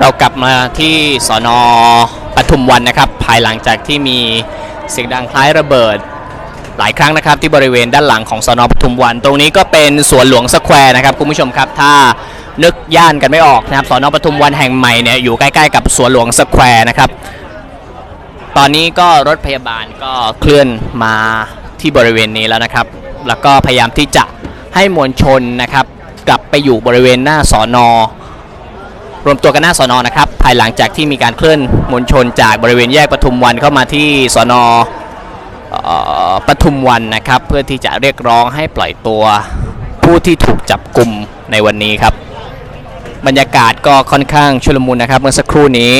เรากลับมาที่สอนอปทุมวันนะครับ ภายหลังจากที่มีเสียงดังคล้ายระเบิด หลายครั้งนะครับที่บริเวณด้านหลังของสอนอปทุมวัน ตรงนี้ก็เป็นสวนหลวงสแควร์นะครับคุณผู้ชมครับถ้านึกย่านกันไม่ออกนะครับสอนอปทุมวันแห่งใหม่เนี่ยอยู่ใกล้ๆกับสวนหลวงสแควร์นะครับตอนนี้ก็รถพยาบาลก็เคลื่อนมาที่บริเวณนี้แล้วนะครับ แล้วก็พยายามที่จะให้มวลชนนะครับ กลับไปอยู่บริเวณหน้าสอนอ รวมตัวกันหน้าสอนอนะครับ ภายหลังจากที่มีการเคลื่อนมวลชนจากบริเวณแยกปทุมวันเข้ามาที่สอนอปทุมวันนะครับ เพื่อที่จะเรียกร้องให้ปล่อยตัวผู้ที่ถูกจับกลุ่มในวันนี้ครับ บรรยากาศก็ค่อนข้างชุลมุนนะครับ เมื่อสักครู่นี้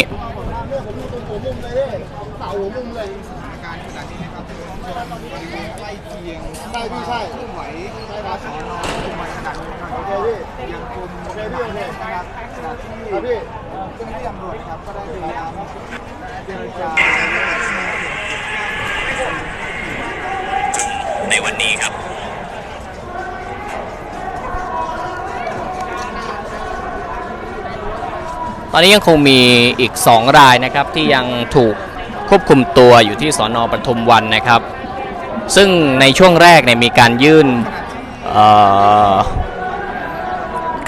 ใช่พี่ใช่ไหวใช่ครับไหวขนาดนี้ครับโอเคพี่ยังคุมโอเคพี่โอเคนะครับครับพี่เจ้าหน้าที่ตำรวจครับก็ได้พยายามเจรจา ในวันนี้ครับ ตอ นี้ยังคงมีอีก 2 รายนะครับที่ยังถูกควบคุมตัวอยู่ที่สอนอปทุมวันนะครับ ซึ่งในช่วงแรกเนี่ยมีการยื่น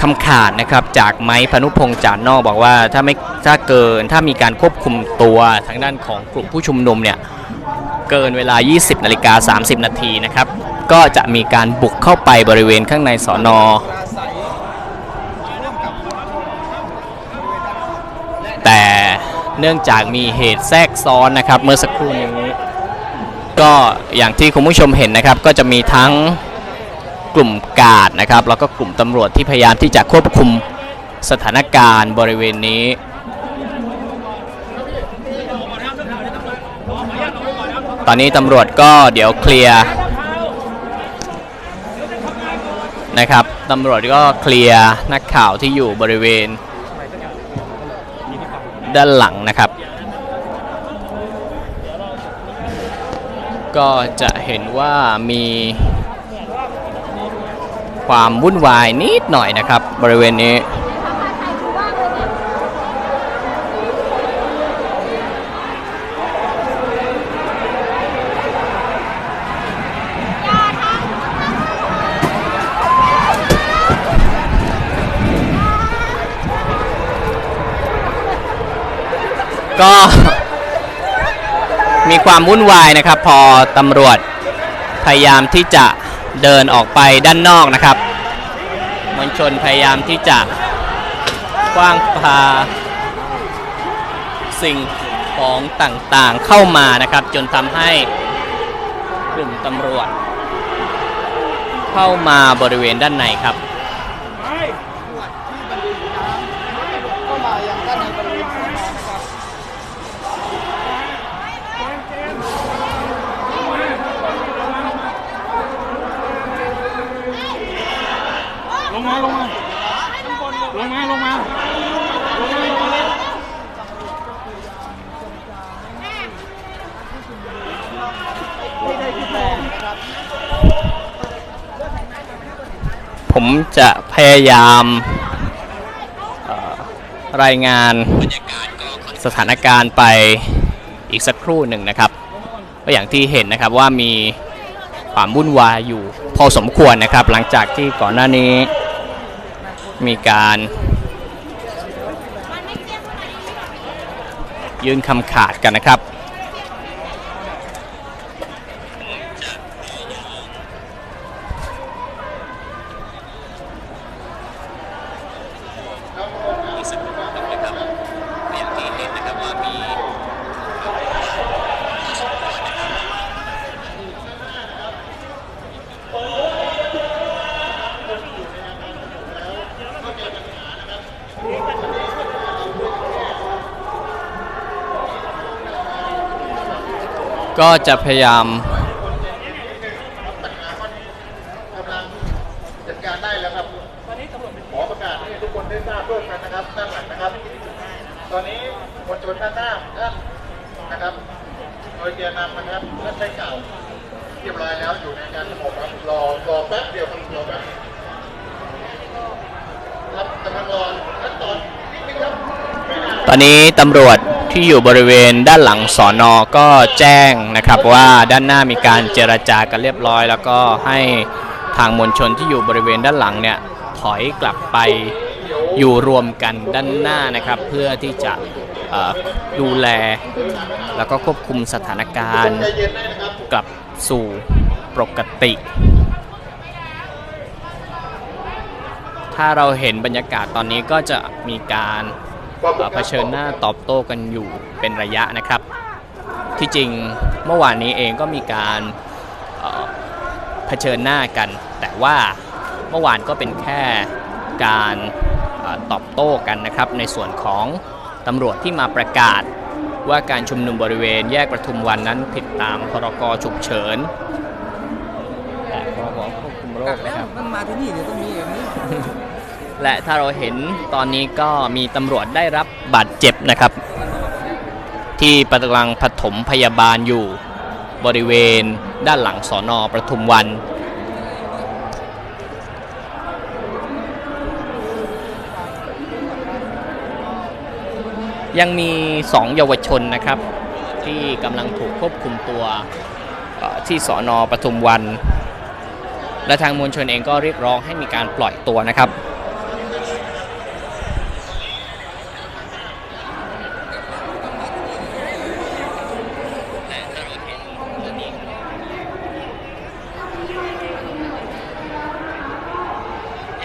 คำขาดนะครับจากไม้พนุพงษ์จานนอกบอกว่าถ้าไม่ถ้าเกินถ้ามีการควบคุมตัวทางด้านของกลุ่มผู้ชุมนุมเนี่ยเกินเวลา 20นาฬิกา30 นาทีนะครับ ก็จะมีการบุกเข้าไปบริเวณข้างในสอนอ แต่ เนื่องจากมีเหตุแทรกซ้อนนะครับเมื่อสักครู่นี้ ก็อย่างที่คุณผู้ชมเห็นนะครับ ก็จะมีทั้งกลุ่มกาดนะครับ แล้วก็กลุ่มตำรวจที่พยายามที่จะควบคุมสถานการณ์บริเวณนี้ตอนนี้ตำรวจก็เดี๋ยวเคลียร์นะครับตำรวจก็เคลียร์นักข่าวที่อยู่บริเวณ ด้านหลังนะครับ ก็จะเห็นว่ามีความวุ่นวายนิดหน่อยนะครับ บริเวณนี้ ก็มีความวุ่นวายนะครับ พอตำรวจพยายามที่จะเดินออกไปด้านนอกนะครับมวลชนพยายามที่จะคว้างปาสิ่งของต่างๆเข้ามานะครับ จนทำให้กลุ่มตำรวจ เข้ามาบริเวณด้านในครับ ลงมาลงมาลงมาลงมาลงมาลงมาผมจะพยายามรายงานสถานการณ์ไป รู่หนึ่งนะครับก็อย่างที่เห็นนะครับว่ามีความวุ่นวายอยู่พอสมควรนะครับ หลังจากที่ก่อนหน้านี้มีการยื่นคำขาดกันนะครับ ก็จะพยายามกำลังจัดการได้แล้วครับขอประกาศให้ทุกคนได้ทราบร่วมกันนะครับด้านหลังนะครับ ตอนนี้มวลชนด้านหน้าท่านนะครับ โดยเตียนำนะครับท่านได้กล่าวเรียบร้อยแล้วอยู่ในการสงบครับรอรอแป๊บเดียวครับรอแป๊บครับกำลังรอขั้นตอนนิดนึงครับไม่นานตอนนี้ตำรวจ ที่อยู่บริเวณด้านหลังสอนอก็แจ้งนะครับว่าด้านหน้ามีการเจรจากันเรียบร้อย แล้วก็ให้ทางมวลชนที่อยู่บริเวณด้านหลังเนี่ยถอยกลับไปอยู่รวมกันด้านหน้านะครับ เพื่อที่จะดูแล แล้วก็ควบคุมสถานการณ์กลับสู่ปกติ ถ้าเราเห็นบรรยากาศตอนนี้ก็จะมีการ เอ่อเผชิญหน้าตอบโต้กันอยู่เป็นระยะนะครับ ที่จริงเมื่อวานนี้เองก็มีการเอ่อเผชิญหน้ากัน แต่ว่าเมื่อวานก็เป็นแค่การเอ่อตอบโต้กันนะครับในส่วนของตำรวจที่มาประกาศว่าการชุมนุมบริเวณแยกประทุมวันนั้นผิดตามพรกฉุกเฉินและพรบควบคุมโรคนะครับมันมาที่นี่เดี๋ยวต้องมีอย่างนี้ และถ้าเราเห็นตอนนี้ก็มีตำรวจได้รับบาดเจ็บนะครับ ที่กำลังผถมพยาบาลอยู่บริเวณด้านหลังสอนอประทุมวัน ยังมี2เยาวชนนะครับ ที่กำลังถูกควบคุมตัวที่สอนอปทุมวัน และทางมวลชนเองก็เรียกร้องให้มีการปล่อยตัวนะครับ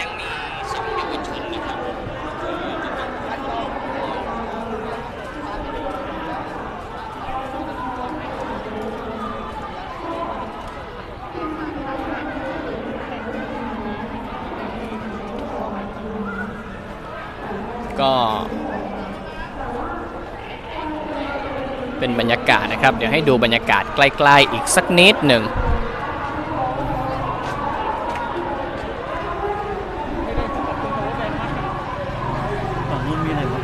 ยังมีสองเยาวชนนะครับ ก็ เป็น บรรยากาศนะครับ เดี๋ยวให้ดูบรรยากาศใกล้ ๆ อีกสักนิดหนึ่งฝั่งนู้นมีอะไรวะ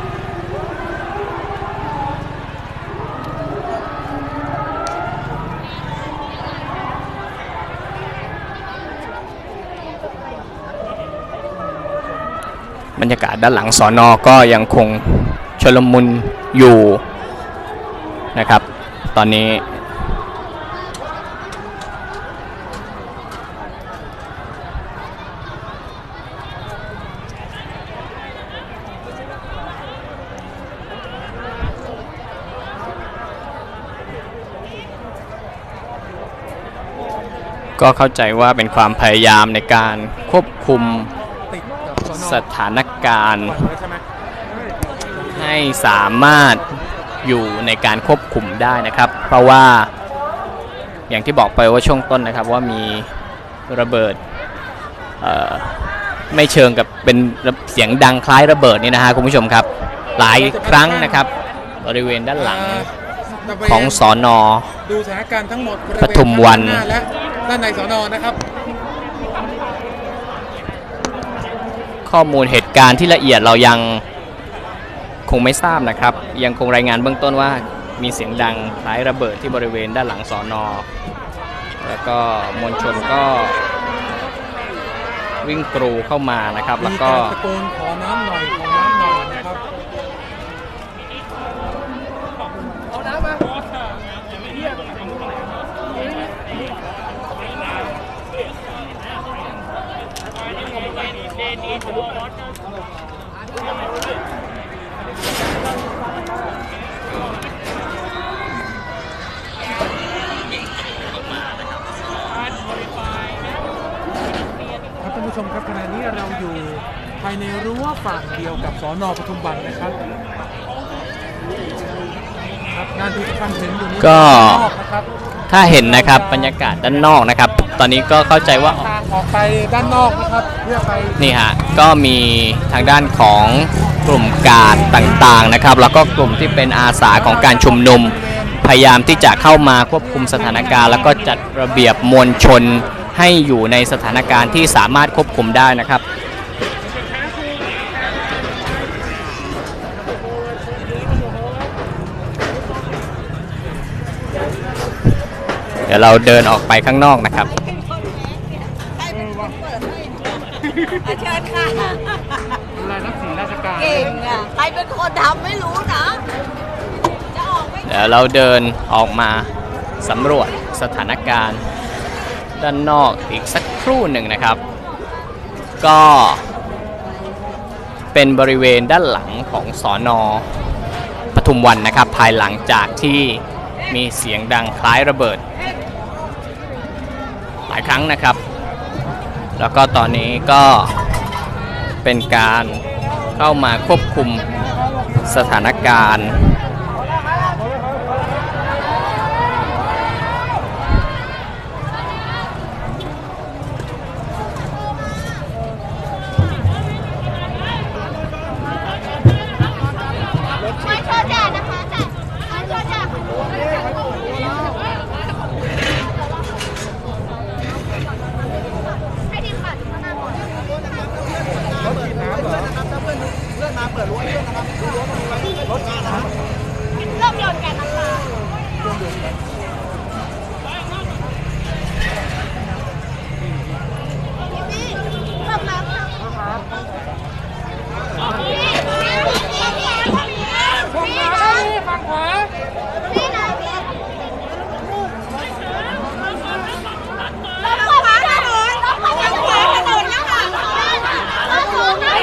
บรรยากาศด้านหลังสอนอก็ยังคงชลมุนอยู่นะครับต อนนี้ ก็เข้าใจว่าเป็นความพยายามในการควบคุมสถานการณ์ ให้สามารถ อยู่ในการควบคุมได้นะครับ เพราะว่าอย่างที่บอกไปว่าช่วงต้นนะครับว่ามีระเบิดเอ่อไม่เชิงกับเป็นเสียงดังคล้ายระเบิดนี่นะฮะคุณผู้ชมครับ หลายครั้งนะครับ บริเวณด้านหลังตะเวนของสอนอดูสถานการณ์ทั้งหมดบริเวณปทุมวันด้าหาและด้านในสอนอนะครับ ข้อมูลเหตุการณ์ที่ละเอียดเรายัง คงไม่ทราบนะครับ ยังคงรายงานเบื้องต้นว่ามีเสียงดังคล้ายระเบิดที่บริเวณด้านหลังสอนอแล้วก็มวลชนก็วิ่งกรูเข้ามานะครับ แล้วมีก็การตะโกนขอน้ำหน่อยขอน้ำหน่อยนะครับครับท่าน ผู้ชมครับขณะนี้เราอยู่ภายในรั้วฝั่งเดียวกับสอนอปทุมวันนะครับครับงานที่ทุกท่านเห็นอยู่นี้ก็ด้านนอกนะครับถ้าเห็นนะครับบรรยากาศด้านนอกนะครับ ตอนนี้ก็เข้าใจว่าทางออกไปด้านนอกนะครับเพื่อไปนี่ฮะก็มีทางด้านของกลุ่มกาดต่างๆนะครับ แล้วก็กลุ่มที่เป็นอาสาของการชุมนุม พยายามที่จะเข้ามาควบคุมสถานการณ์ แล้วก็จัดระเบียบมวลชน ให้อยู่ในสถานการณ์ที่สามารถควบคุมได้นะครับเดี๋ยวเราเดินออกไปข้างนอกนะครับเชิญค่ะรายรับสีราชการเก่งอะใครเป็นคนทำไม่รู้นะ จะออกไม่ เดี๋ยวเราเดินออกมาสำรวจสถานการณ์ ด้านนอกอีกสักครู่หนึ่งนะครับ ก็เป็นบริเวณด้านหลังของสอนอปทุมวันนะครับ ภายหลังจากที่มีเสียงดังคล้ายระเบิด หลายครั้งนะครับ แล้วก็ตอนนี้ก็เป็นการเข้ามาควบคุมสถานการณ์ ไม่ช่วยแจกนะคะแจกไม่ช่วยแจกให้ทีมข่าวดูข้างหน้าก่อนเริ่มโยนแกนน้ำตาพี่เริ่มน้ำพี่พี่พี่ฝั่งขวาพี่นะพี่แล้วขวาถนนแล้วขวาถนนถนนนะคะแล้วขวาถนนด้วย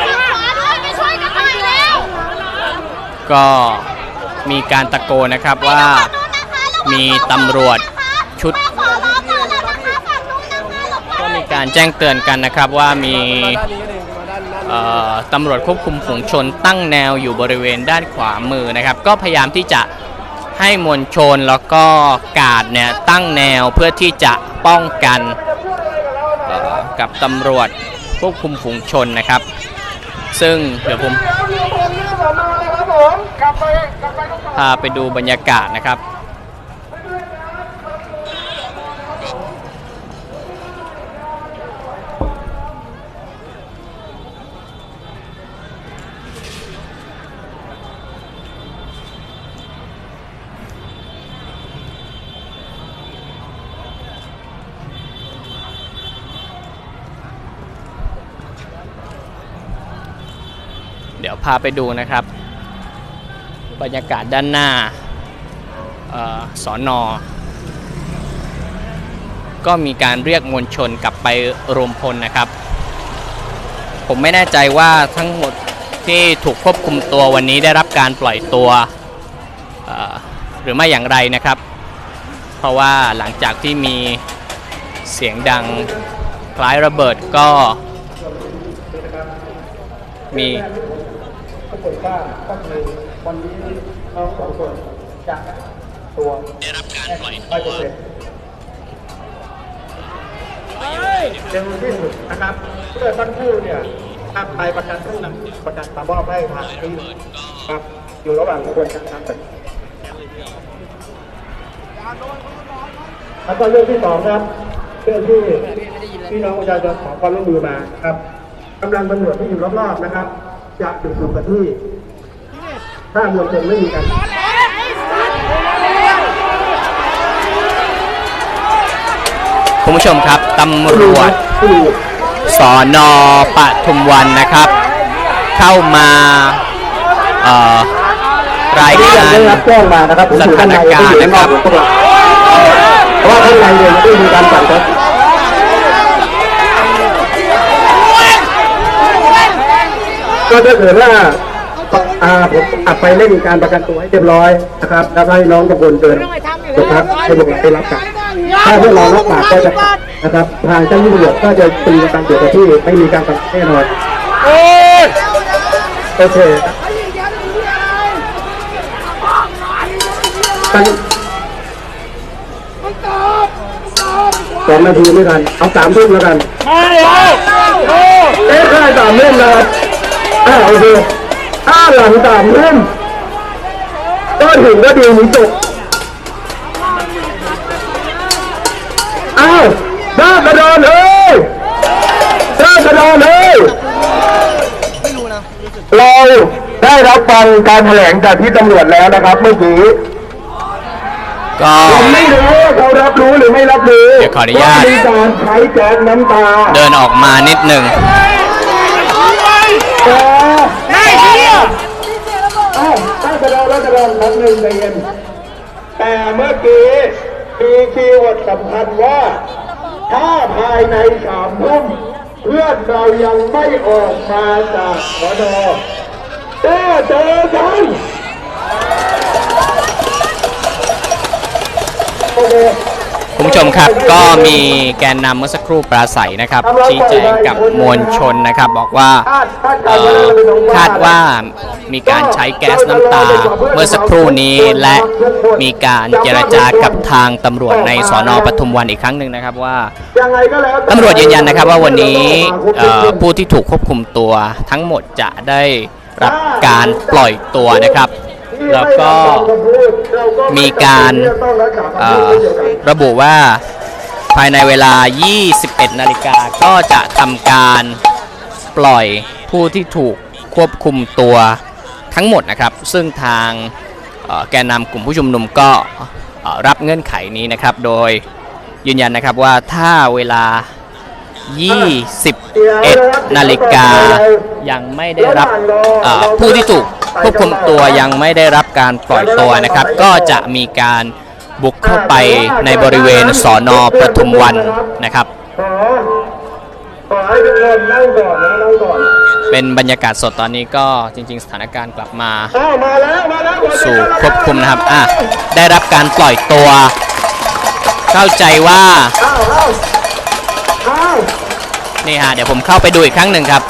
ไปช่วยกันหน่อยแล้ว ก็มีการตะโกนนะครับว่ามีตำรวจชุดขอร้องก่อนแล้วนะคะฝั่งนู้นนะคะหลบไปก็มีการแจ้งเตือนกันนะครับว่ามีเอ่อตำรวจควบคุมฝูงชนตั้งแนวอยู่บริเวณด้านขวามือนะครับ ก็พยายามที่จะให้มวลชนแล้วก็กาดเนี่ยตั้งแนวเพื่อที่จะป้องกันเอ่อกับตำรวจควบคุมฝูงชนนะครับ ซึ่งเดี๋ยวผม พาไปดูบรรยากาศนะครับ เดี๋ยวพาไปดูนะครับ บรรยากาศด้านหน้าออสอนอก็มีการเรียกมวลชนกลับไปรวมพลนะครับ ผมไม่แน่ใจว่าทั้งหมดที่ถูกควบคุมตัววันนี้ได้รับการปล่อยตัวหรือไม่อย่างไรนะครับ เพราะว่าหลังจากที่มีเสียงดังคล้ายระเบิดก็มี ว่าก็คือวันนี้เราสองคนจะตัวได้รับการปล่อยร้อยเปอร์เซ็นต์เร็วที่สุดนะครับ เพื่อท่านผู้เนี่ยถ้าไปประกันผู้นำประกันมามอบให้ทางที่ครับอยู่ระหว่างกระบวนการทางการแล้วก็เรื่องที่สองครับเรื่องที่พี่น้องประชาชนขอความร่วมมือมาครับกำลังตำรวจที่อยู่รอบๆนะครับ จะอยู่กับที่ ถ้ามวลชนไม่มีการคุณผู้ชมครับตำรวจสอนอปทุมวันนะครับ เข้ามาเอ่อรายที่กายังรได้รับแจ้งมานะครับผมอยู่ข้างในยังไม่อยู่ข้างนอกพวกเราเพราะว่าข้างในเนี่ยยังไม่มีการสั่งครับก็ถ้าเกิดว่า อ่าผมอัดไปเล่นการประกันตัวให้เรียบร้อยนะครับ แล้วก็ให้น้องตะโกนเตือนนะครับให้พวกเราได้รับกันถ้าพวกเรารับปากก็จะนะครับ ทางเจ้าหน้าที่ตำรวจก็จะตีกันเกี่ยวกับที่ไม่มีการประกันแน่นอนโอเคตั้งสองนาทีไม่ทันเอาสามทุ่มแล้วกันเอ๊ะได้สามเล่มนะครับอ่าโอเค้าหลังสามทุ่มก็ถึงก็ดีนี้จบอ้าวด้ากระดอนเอ้ยหน้ากระดอนเอ้ยเราได้รับฟังการแถลงจากที่ตำรวจแล้วนะครับเมื่อกี้ก็ผมไม่รู้เขารับรู้หรือไม่รับรู้เดี๋ยวขออนุญาตการใช้แก๊สน้ำตา เดินออกมานิดหนึ่ง เชียอ้าวราษฎรราษฎรนับหนึ่งใจเย็นแต่เมื่อกี้มีคีย์เวิร์ดสำคัญว่า ถ้าภายในสามทุ่มเพื่อนเรายังไม่ออกมาจากสนก็เจอกันโอเคคุณ ผู้ชมครับก็มีแกนนำเมื่อสักครู่ปราศัยนะครับ ชี้แจงกับมวลชนนะครับ บอกว่าคาดว่ามีการใช้แก๊สน้ำตา เมื่อสักครู่นี้และมีการเจรจากับทางตำรวจในสอนอปทุมวันอีกครั้งหนึ่งนะครับว่าตำรวจยืนยันนะครับว่าวันนี้ผู้ที่ถูกควบคุมตัวทั้งหมดจะได้รับการปล่อยตัวนะครับ แล้วก็มีการระบุว่าภายในเวลา 21 นาฬิกาก็จะทำการปล่อยผู้ที่ถูกควบคุมตัวทั้งหมดนะครับ ซึ่งทางแกนนำกลุ่มผู้ชุมนุมก็รับเงื่อนไขนี้นะครับ โดยยืนยันนะครับว่าถ้าเวลา 21 นาฬิกายังไม่ได้รับผู้ที่ถูก ควบคุมตัวยังไม่ได้รับการปล่อยตัวนะครับ ก็จะมีการบุกเข้าไปในบริเวณสอนอปทุมวันนะครับขอขอให้ทุกคนนั่งก่อนนะนั่งก่อนเป็นบรรยากาศสดตอนนี้ก็จริง ๆ สถานการณ์กลับมาอ้ามาแล้วมาแล้วสู่ควบคุมนะครับอะได้รับการปล่อยตัว เข้าใจว่านี่ฮะเดี๋ยวผมเข้าไปดูอีกครั้งหนึ่งครับ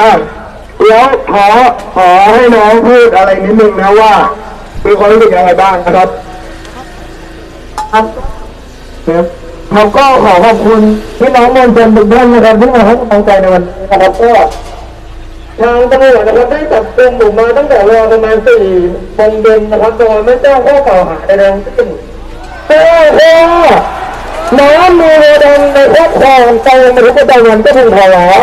อ้าวแล้วขอขอให้น้องพูดอะไรนิดนึงนะว่ามีความรู้สึกยังไงบ้างนะครับ ครับครับผมก็ขอขอบคุณพี่น้องมวลชนทุกท่านนะครับที่มาให้กำลังใจในวันนี้นะครับก็ทางตำรวจนะครับได้จับกลุ่มผมมาตั้งแต่เวลาประมาณสี่โมงเย็นนะครับโดยไม่แจ้งข้อกล่าวหาใดๆทั้งสิ้นแต่ว่าน้ำมีโรดังในครอบครองใจในทุกประจำวันก็พียงพอแล้ว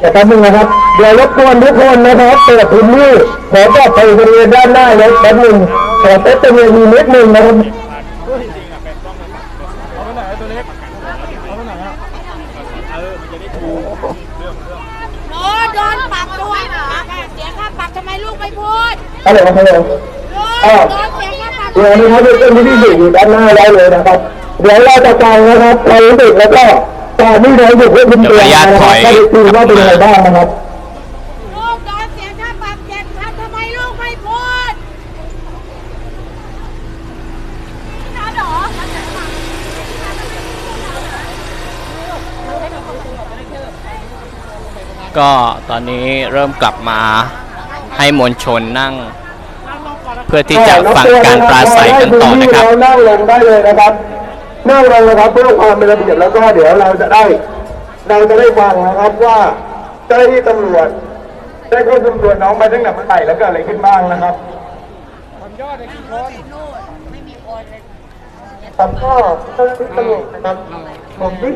อย่าแป๊บนึงนะครับ เดี๋ยวรบกวนทุกคนนะครับเปิดพื้นที่ขอจับไปบริเวณด้านหน้าแล้วแป๊บนึงขอเต้นเป็นเวทีนิดนึงนะครับโอ้โดนปรับด้วยนะเสียค่าปรับทำไมลูกไม่พูดฮัลโหลฮัลโหลลูกโดนเสียค่าปรับเดี๋ยวนี้ครับเป็นที่ที่อยู่ด้านหน้าได้เลยนะครับ เดี๋ยวเราจะฟังนะครับความรู้สึกแล้วก็ ตอนที่เราอยู่ควบคุมตัวนะครับก็จะดูว่าเป็นยังไงบ้างนะครับลูกโดนเสียค่าปรับเจ็ดพันทำไมลูกไม่พูดนะหรอก็ตอนนี้เริ่มกลับมาให้มวลชนนั่ง เพื่อที่จะฟังการปราศัยกันต่อนะครับเรานั่งลงได้เลยนะครับ นั่งลงนะครับเพื่อความเป็นระเบียบแล้วก็เดี๋ยวเราจะได้เราจะได้ฟังนะครับว่าเจ้าหน้าที่ตำรวจได้ควบคุมตัวน้องไปตั้งแต่เมื่อไหร่แล้วเกิดอะไรขึ้นบ้างนะครับผมก็เจ้าหน้าที่ตำรวจนะครับผมวิ่ง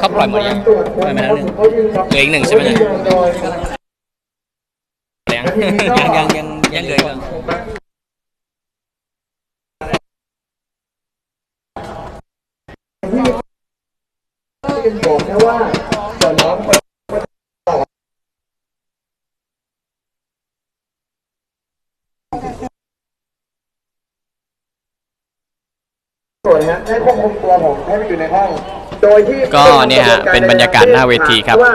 เขาปล่อยหมดยังปล่อยมาแล้วหนึ่งเหลืออีกหนึ่งใช่ไหมเนี่ย ยังยังยังยังยังเหลืออีกหนึ่งบอกนะว่าส่วนน้องส่วนนะให้ควบคุมตัวผมให้ไปอยู่ในห้อง โดยที่ก็เนี่ยฮะเป็นบรรยากาศหน้าเวทีครับว่า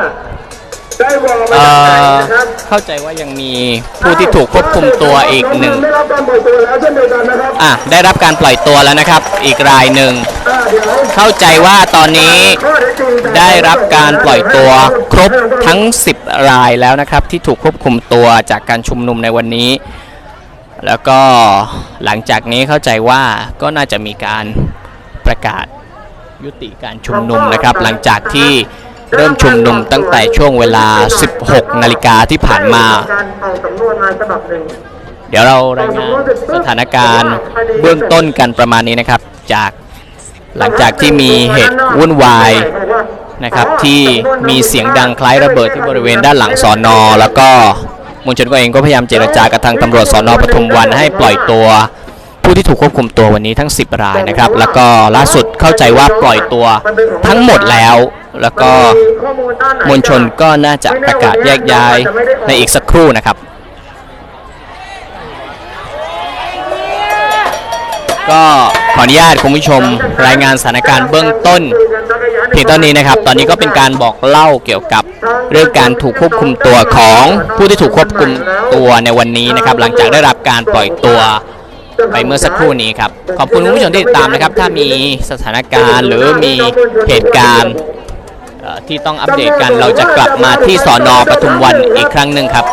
ได้วอลมาเอ่จากไหนอนะครับเข้าใจว่ายังมีผู้ที่ถูกควบคุมตัวอีกหนึ่งได้รับการปล่อยตัวแล้วเช่นเดียวกันนะครับอะได้รับการปล่อยตัวแล้วนะครับ อีกรายหนึ่ง อ่าเดี๋ยวเข้าใจว่าตอนนี้ข้อเท็จจริงจากได้รับการปล่อยตัวครบทั้ง 10 รายแล้วนะครับ ที่ถูกควบคุมตัวจากการชุมนุมในวันนี้ แล้วก็หลังจากนี้เข้าใจว่าก็น่าจะมีการประกาศยุติการชุมนุมนะครับ หลังจากที่ เริ่มชุมนุมตั้งแต่ช่วงเวลา 16 นาฬิกาที่ผ่านมา การเอาสำนวนมาฉบับหนึ่งเดี๋ยวเรารายงานสถานการณ์เบื้องต้นกันประมาณนี้นะครับ จากหลังจากที่มีเหตุวุ่นวายนะครับที่มีเสียงดังคล้ายระเบิดที่บริเวณด้านหลังสอนอ แล้วก็มวลชนก็เองก็พยายามเจรจากับทางตำรวจสอนอปทุมวันให้ปล่อยตัว ผู้ที่ถูกควบคุมตัววันนี้ทั้ง 10 รายนะครับ แล้วก็ล่าสุดเข้าใจว่าปล่อยตัวทั้งหมดแล้ว แล้วก็ข้อมูลด้านไหนมวลชนก็น่าจะประกาศแยกย้ายในอีกสักครู่นะครับ ก็ขออนุญาตคุณผู้ชมรายงานสถานการณ์เบื้องต้นเพียงเท่านี้นะครับ ตอนนี้ก็เป็นการบอกเล่าเกี่ยวกับเรื่องการถูกควบคุมตัวของผู้ที่ถูกควบคุมตัวในวันนี้นะครับ หลังจากได้รับการปล่อยตัวไปเมื่อสักครู่นี้ครับ ขอบคุณคุณผู้ชมที่ติดตามนะครับ ถ้ามีสถานการณ์หรือมีเหตุการณ์เอ่อ ที่ต้องอัปเดตกันเราจะกลับมาที่สอนอปทุมวันอีกครั้งหนึ่งครับ